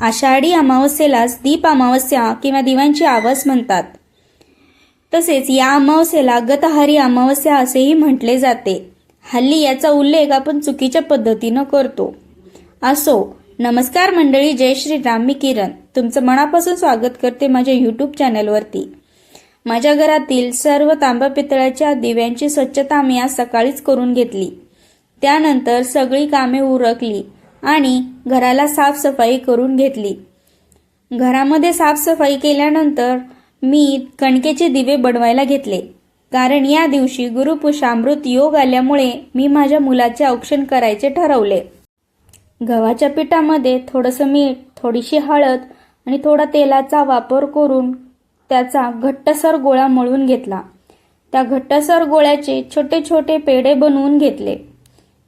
आषाढी अमावस्येलाच दीप अमावस्या किंवा दिव्यांची आवास म्हणतात. तसेच या अमावस्येला गतहारी अमावस्या असेही म्हटले जाते. हल्ली याचा उल्लेख आपण चुकीच्या पद्धतीनं करतो. असो नमस्कार मंडळी जय श्रीराम मी किरण. तुमचं मनापासून स्वागत करते माझ्या यूट्यूब चॅनलवरती माझ्या घरातील सर्व तांब्या पितळाच्या दिव्यांची स्वच्छता मी आज सकाळीच करून घेतली. त्यानंतर सगळी कामे उरकली. आणि घराला साफसफाई करून घेतली. घरामध्ये साफसफाई केल्यानंतर मी कणकेचे दिवे बनवायला घेतले. कारण या दिवशी गुरुपुषामृत योग आल्यामुळे मी माझ्या मुलाचे औक्षण करायचे ठरवले. गव्हाच्या पिठामध्ये थोडंसं मीठ थोडीशी हळद आणि थोडा तेलाचा वापर करून त्याचा घट्टसर गोळा मळून घेतला. त्या घट्टसर गोळ्याचे छोटे छोटे पेढे बनवून घेतले.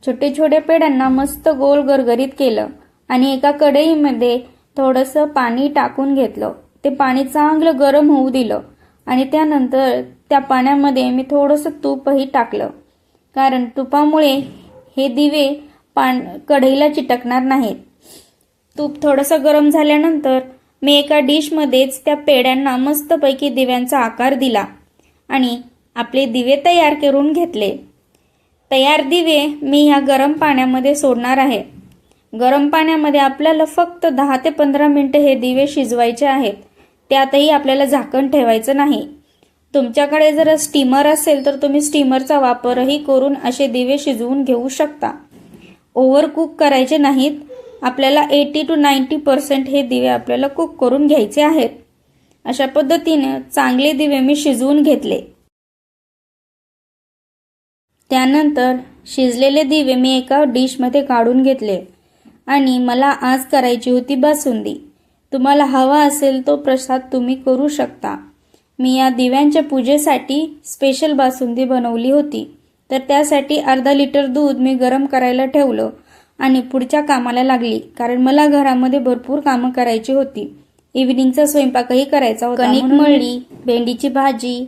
छोटे छोटे पेड्यांना मस्त गोल गरगरीत केलं आणि एका कढईमध्ये थोडंसं पाणी टाकून घेतलं. ते पाणी चांगलं गरम होऊ दिलं आणि त्यानंतर त्या पाण्यामध्ये मी थोडंसं तूपही टाकलं. कारण तुपामुळे हे दिवे पान कढईला चिटकणार नाहीत. तूप थोडंसं गरम झाल्यानंतर मी एका डिशमध्येच त्या पेड्यांना मस्तपैकी दिव्यांचा आकार दिला आणि आपले दिवे तयार करून घेतले. तयार दिवे मी ह्या गरम पाण्यामध्ये सोडणार आहे. गरम पाण्यामध्ये आपल्याला फक्त दहा ते पंधरा मिनटं हे दिवे शिजवायचे आहेत. त्यातही आपल्याला झाकण ठेवायचं नाही. तुमच्याकडे जर स्टीमर असेल तर तुम्ही स्टीमरचा वापरही करून असे दिवे शिजवून घेऊ शकता. ओव्हर कुक करायचे नाहीत. आपल्याला एटी टू नाईंटी पर्सेंट हे दिवे आपल्याला कुक करून घ्यायचे आहेत. अशा पद्धतीने चांगले दिवे मी शिजवून घेतले. त्यानंतर शिजलेले दिवे मी एका डिशमध्ये काढून घेतले. आणि मला आज करायची होती बासुंदी. तुम्हाला हवा असेल तो प्रसाद तुम्ही करू शकता. मी या दिव्यांच्या पूजेसाठी स्पेशल बासुंदी बनवली होती. तर त्यासाठी अर्धा लिटर दूध मी गरम करायला ठेवलं आणि पुढच्या कामाला लागली. कारण मला घरामध्ये भरपूर कामं करायची होती. इव्हिनिंगचा स्वयंपाकही करायचा होता. कणिक मळली भेंडीची भाजी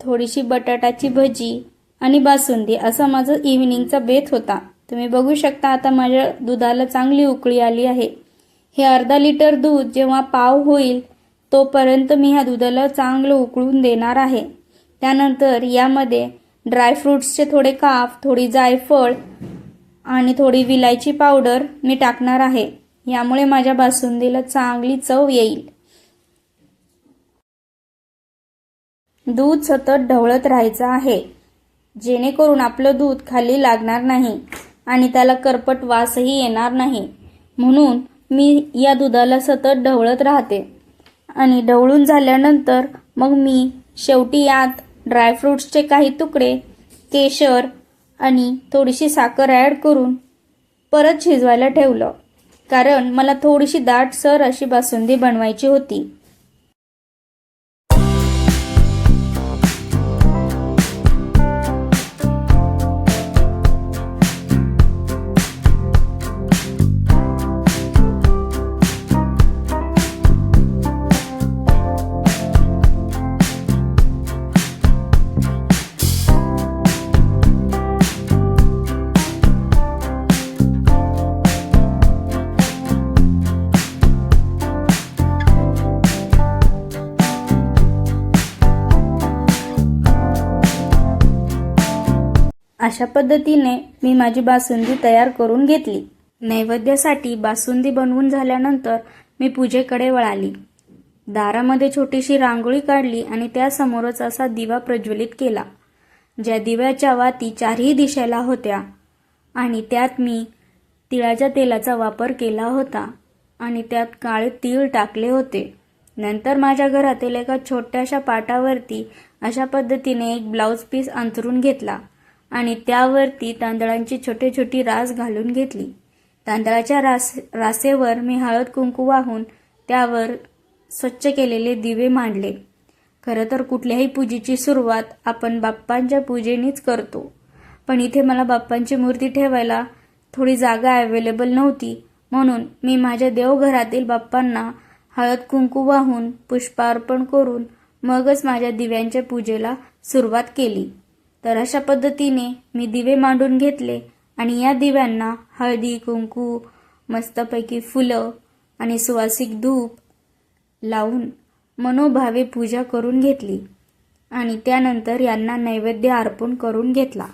थोडीशी बटाटाची भजी आणि बासुंदी असा माझं इव्हिनिंगचा बेत होता. तुम्ही बघू शकता आता माझ्या दुधाला चांगली उकळी आली आहे. हे अर्धा लिटर दूध जेव्हा पाव होईल तोपर्यंत मी ह्या दुधाला चांगलं उकळून देणार आहे. त्यानंतर यामध्ये ड्रायफ्रूट्सचे थोडे काफ थोडी जायफळ आणि थोडी विलायची पावडर मी टाकणार आहे. यामुळे माझ्या बासुंदीला चांगली चव येईल. दूध सतत ढवळत राहायचं आहे. जेणेकरून आपलं दूध खाली लागणार नाही आणि त्याला करपट वासही येणार नाही. म्हणून मी या दुधाला सतत ढवळत राहते. आणि ढवळून झाल्यानंतर मग मी शेवटी यात ड्रायफ्रूट्सचे काही तुकडे केशर आणि थोडीशी साखर ॲड करून परत शिजवायला ठेवलं. कारण मला थोडीशी दाटसर अशी बासुंदी बनवायची होती. अशा पद्धतीने मी माझी बासुंदी तयार करून घेतली. नैवेद्यासाठी बासुंदी बनवून झाल्यानंतर मी पूजेकडे वळाली. दारामध्ये छोटीशी रांगोळी काढली आणि त्यासमोरच असा दिवा प्रज्वलित केला ज्या दिव्याच्या वाती चारही दिशेला होत्या. आणि त्यात मी तिळाच्या तेलाचा वापर केला होता आणि त्यात काळे तीळ टाकले होते. नंतर माझ्या घरातील एका छोट्याशा पाटावरती अशा पद्धतीने एक ब्लाऊज पीस अंथरून घेतला. आणि त्यावरती तांदळांची छोटी छोटी रास घालून घेतली. तांदळाच्या रास रासेवर मी हळद कुंकू वाहून त्यावर स्वच्छ केलेले दिवे मांडले. खरं तर कुठल्याही पूजेची सुरुवात आपण बाप्पांच्या पूजेनेच करतो. पण इथे मला बाप्पांची मूर्ती ठेवायला थोडी जागा अवेलेबल नव्हती. म्हणून मी माझ्या देवघरातील बाप्पांना हळद कुंकू वाहून पुष्पार्पण करून मगच माझ्या दिव्यांच्या पूजेला सुरुवात केली. तर अशा पद्धतीने मी दिवे मांडून घेतले आणि या दिव्यांना हळदी कुंकू मस्तपैकी फुलं आणि सुवासिक धूप लावून मनोभावे पूजा करून घेतली आणि त्यानंतर यांना नैवेद्य अर्पण करून घेतला.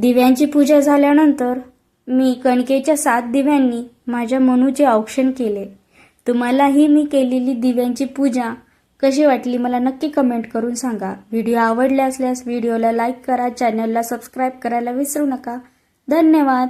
दिव्यांची पूजा झाल्यानंतर मी कणकेच्या सात दिव्यांनी माझ्या मनूचे औक्षण केले. तुम्हालाही मी केलेली दिव्यांची पूजा कशी वाटली मला नक्की कमेंट करून सांगा. व्हिडिओ आवडले असल्यास व्हिडिओला लाईक करा चॅनलला सबस्क्राईब करायला विसरू नका. धन्यवाद.